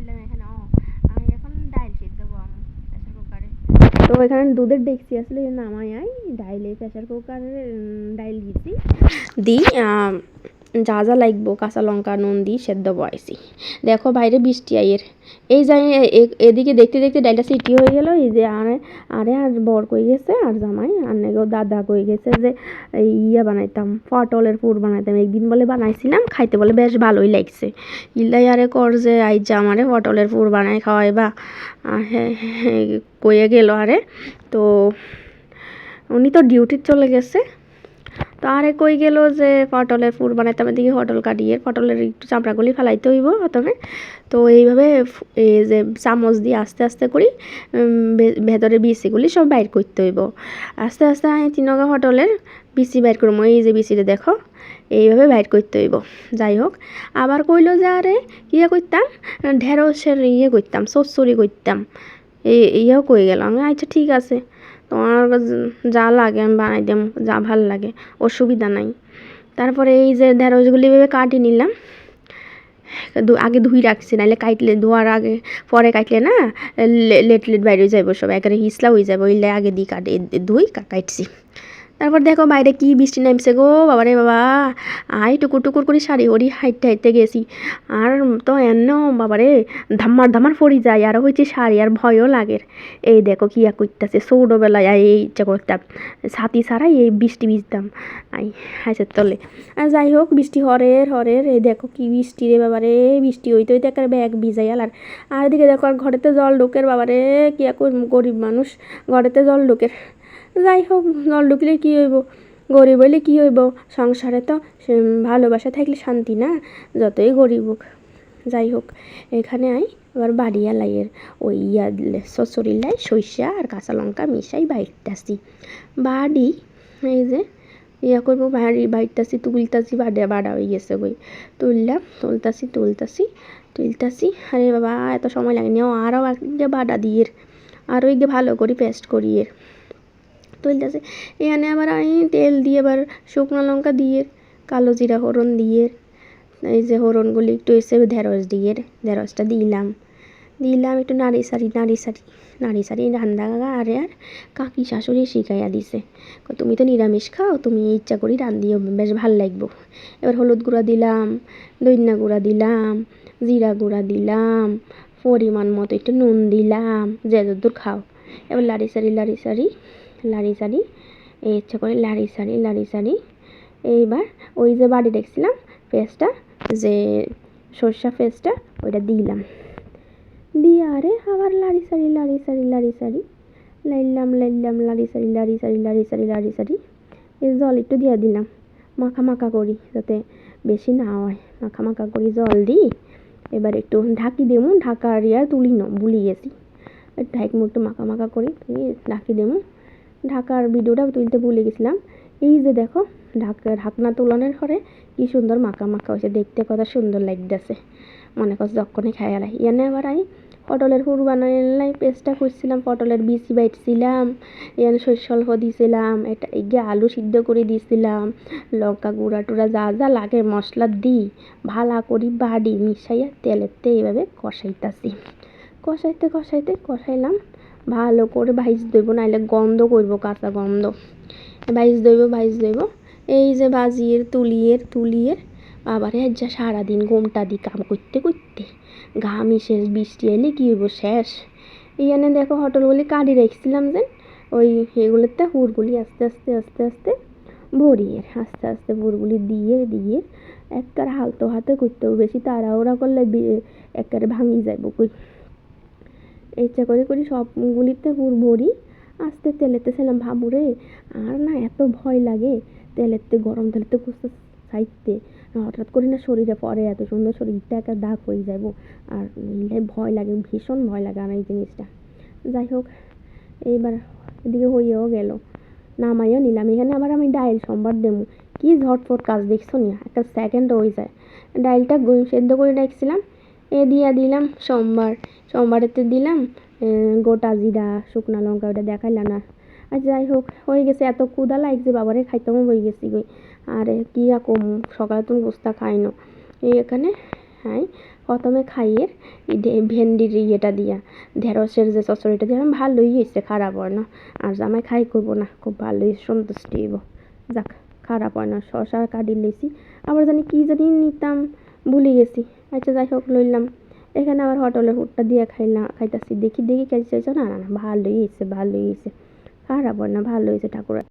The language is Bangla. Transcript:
করলাম এখানে, ও, আমি এখন ডাইল সিদ্ধ আমি প্রেসার কুকারে তো এখানে দুধের ডেকচি আসলে নামাই আই, ডাইলে প্রেসার কুকারে ডাইল দিছি দিই যা যা লাগবো, কাঁচা লঙ্কা নুন দিয়ে সেদ্ধ বয়সি দেখো বাইরে বৃষ্টি আইয়ের। এই যাই এদিকে দেখতে দেখতে ডাইলটা সিটি হয়ে গেল, এই যে আরে আরে আর বর কই গেছে, আর জামাই, আর নেগো দাদা কই গেছে যে ইয়া বানাইতাম, পটলের পুর বানাইতাম। একদিন বলে বানাইছিলাম, খাইতে বলে বেশ ভালোই লাগছে। ইল্লাই আরে কর যে আইজ আমারে পটলের পুর বানাই খাওয়াইবা আর হ্যাঁ কয়ে গেল আরে। তো উনি তো ডিউটি চলে গেছে। তো আরে কই গেল যে পটলের পুর বানাইতে আমার দিকে পটল কাটিয়ে, পটলের একটু চামড়াগুলি ফেলাইতে হইব প্রথমে। তো এইভাবে এই যে চামচ দিয়ে আস্তে আস্তে করি ভেতরে বিচিগুলি সব বাইর করতে হইব। আস্তে আস্তে আমি তিনগা পটলের বিচি বাইর করব, এই যে বিচিটা দেখো, এইভাবে বাইর করতে হইব। যাই হোক, আবার কইলো যে আরে ইয়ে করতাম, ঢেঁড়সের ইয়ে করতাম চচ্চড়ি করতাম। এই ইয়েও কই গেল। আমি আচ্ছা ঠিক আছে। তোমার যা লাগে আমি বানাই দেবো যা ভালো লাগে, অসুবিধা নাই। তারপরে এই যে ঢেঁড়সগুলি ভেবে কাটি নিলাম। আগে ধুই রাখছি নাহলে কাটলে ধোয়ার আগে, পরে কাটলে না লেট লেট বাইরে যাইব সব, একেবারে হিসলা হয়ে যাবে ওইলে আগে দিই কাটে ধুই কাটছি। তারপর দেখো বাইরে কি বৃষ্টি নামছে গো বাবা রে বাবা। আই টুকুর টুকুর করে শাড়ি হরি হাইটতে হাইটতে গেছি। আর তো এন্ন বাবারে, ধাম্মার ধাম্মার পড়ি যায়, আর হয়েছে শাড়ি, আর ভয়ও লাগে। এই দেখো কি এক করতেছে ছোটোবেলায় এই ইচ্ছা করতাম ছাতি ছাড়াই এই বৃষ্টি ভিজতাম। আই হাইসের তলে। আর যাই হোক, বৃষ্টি হরের হরের এই দেখো কি বৃষ্টি রে বাবারে, বৃষ্টি হইতে হইতে একটা ব্যাগ ভিজাই আলার। আর এদিকে দেখো, আর ঘরেতে জল ঢোকের, বাবারে, কি গরিব মানুষ, ঘরেতে জল ঢোকের। যাই হোক জল ঢুকলে কী হইব? গরিব হইলে কী হইব? সংসারে তো ভালোবাসা থাকলে শান্তি না? যতই গরিব হোক। যাই হোক, এখানে আই, আবার বাড়িয়া লাইয়ের ওই ইয়া শ্বশুরির লাই সরিষা আর কাঁচা লঙ্কা মিশাই বাইরতাছি বাড়ি, এই যে, ইয়া করব, বাড়ি বাইরতাছি তুলতাছি বাড়া বাড়া হয়ে গেছে বই তুললাম তুলতাছি তুলতাছি তুলতাছি আরে বাবা, এত সময় লাগেনি, ও আরও একটা বাড়া দিয়ে আরও একটু ভালো করে পেস্ট করিয়ে তুলতেছে এখানে আবার আমি তেল দিয়ে আবার শুকনো লঙ্কা দিয়ে, কালো জিরা হরণ দিয়ে, এই যে হরণগুলি একটু এসে ঢেঁড়স দিয়ে, ঢেঁড়সটা দিলাম। দিলাম একটু নাড়ি সারি নাড়ি সারি নাড়ি সারি, রান্না আরে আর কাকি শাশুড়ি শিখাইয়া দিছে। তুমি তো নিরামিষ খাও, তুমি ইচ্ছা করি রান্ধিও বেশ ভালো লাগবো। এবার হলুদ গুঁড়া দিলাম দইনা গুঁড়া দিলাম, জিরা গুঁড়া দিলাম, পরিমাণ মতো একটু নুন দিলাম, যে যদ্দূর খাও। এবার লাড়ি সারি লাড়ি সারি লাড়ি সারি এই ইচ্ছা করে লাড়ি সারি লাড়ি সারি এইবার ওই যে বাড়ি দেখছিলাম পেস্টটা যে সর্ষা পেস্টটা ওইটা দিলাম। দিয়ে আরে আবার লাড়ি সারি লাড়ি সারি লাড়ি সারি লাইলাম লাইলাম লাড়ি সারি লাড়ি সারি লাড়ি সারি লাড়ি সারি এই জল একটু দিয়ে দিলাম, মাখা মাখা করি যাতে বেশি না হয়। মাখা মাখা করি জল দিই, এবার একটু ঢাকি দেবো ঢাকা আর তুলি ন ভুলি গেছি। ঢাক একটু মাখা মাখা করি, ঢাকি দেবো। ঢাকার ভিডিওটা তুলতে ভুলে গেছিলাম। এই যে দেখো, ঢাকা, ঢাকনা তুলনের পরে কি সুন্দর মাখা মাখা হয়েছে। দেখতে কত সুন্দর লাগতেছে। মনে করছে যখনই খাই আলাই এনে আবার আমি পটলের হুড় বানাই পেস্টটা করছিলাম পটলের বিচি বাইটছিলাম সরষে অল্প দিয়েছিলাম এটা এগিয়ে আলু সিদ্ধ করে দিয়েছিলাম লঙ্কা গুঁড়া টুড়া যা যা লাগে মশলা দিই ভালা করি বাড়ি মিশাইয়া তেলেতে এইভাবে কষাইতাছি। কষাইতে কষাইতে কষাইলাম। ভালো করে ভাইজ দেব নাইলে গন্ধ করব, কাঁচা গন্ধ। ভাইজ দইব ভাইজ দইব এই যে বাজিয়ের তুলিয়ের তুলিয়ের আবার যা সারাদিন ঘোমটা দি কাম করতে করতে। ঘামি শেষ বৃষ্টি এলে কী হইব, শেষ। এইখানে দেখো হোটেলগুলি কাটি রেখেছিলাম যে, ওই এগুলোতে হুড়গুলি আস্তে আস্তে আস্তে আস্তে ভরিয়ে, আস্তে আস্তে হুড়গুলি দিয়ে দিয়ে একবারে হালতো হাতে করতে হবে। বেশি তাড়াহুড়া করলে একবারে ভাঙি যাইব কই। ইচ্ছা করে করি সবগুলিতে হুড় ভরি, আস্তে তেলেতে ছিলাম ভাবুরে, আর না এত ভয় লাগে তেলেতে, গরম তেলেতে কুসতে সাইতে হঠাৎ করে না শরীরে পরে এত সুন্দর শরীরটা একটা দাগ হয়ে যাব আর ভয় লাগে, ভীষণ ভয় লাগে আমার এই জিনিসটা। যাই হোক, এইবার এদিকে হইয়েও গেল। নামাইও নিলাম, এখানে আবার আমি ডাইল সোমবার দেবো। কি ঝটফট কাজ দেখছ নি? একটা সেকেন্ড হয়ে যায়। ডাইলটা সেদ্ধ করে রাখছিলাম এ দিয়া দিলাম, সোমবার। সোমবারেতে দিলাম গোটা জিরা, শুকনা লঙ্কা ওটা দেখাইলা না। আর যাই হোক, হয়ে গেছে, এত কুদা ক্ষুদা লাগছে, বাবারে খাইতেও হয়ে গেছি গই আর, কি কম, সকালে তুমি বস্তা খাই না। এই এখানে হ্যাঁ প্রথমে খাইয়ে ভেন্ডির ইয়েটা দিয়া, ঢেঁড়সের যে চচড়িটা দিয়ে, ভালোই হয়েছে, খারাপ হয় না। আর জামাই খাই করব না, খুব ভালোই সন্তুষ্টি হইব। যাক, খারাপ হয় না, শশা কাটি লেছি আবার জানি কি জানি নিতাম, ভুলে গেছি। আচ্ছা যাই হোক, লইলাম। এখানে আবার হোটেলের ফুটটা দিয়ে খাইলাম, খাইতাছি। দেখি দেখি খাইছে না না না, ভালোই হয়েছে ভালোই হয়েছে। খারাপ না, ভালো হয়েছে ঠাকুরের।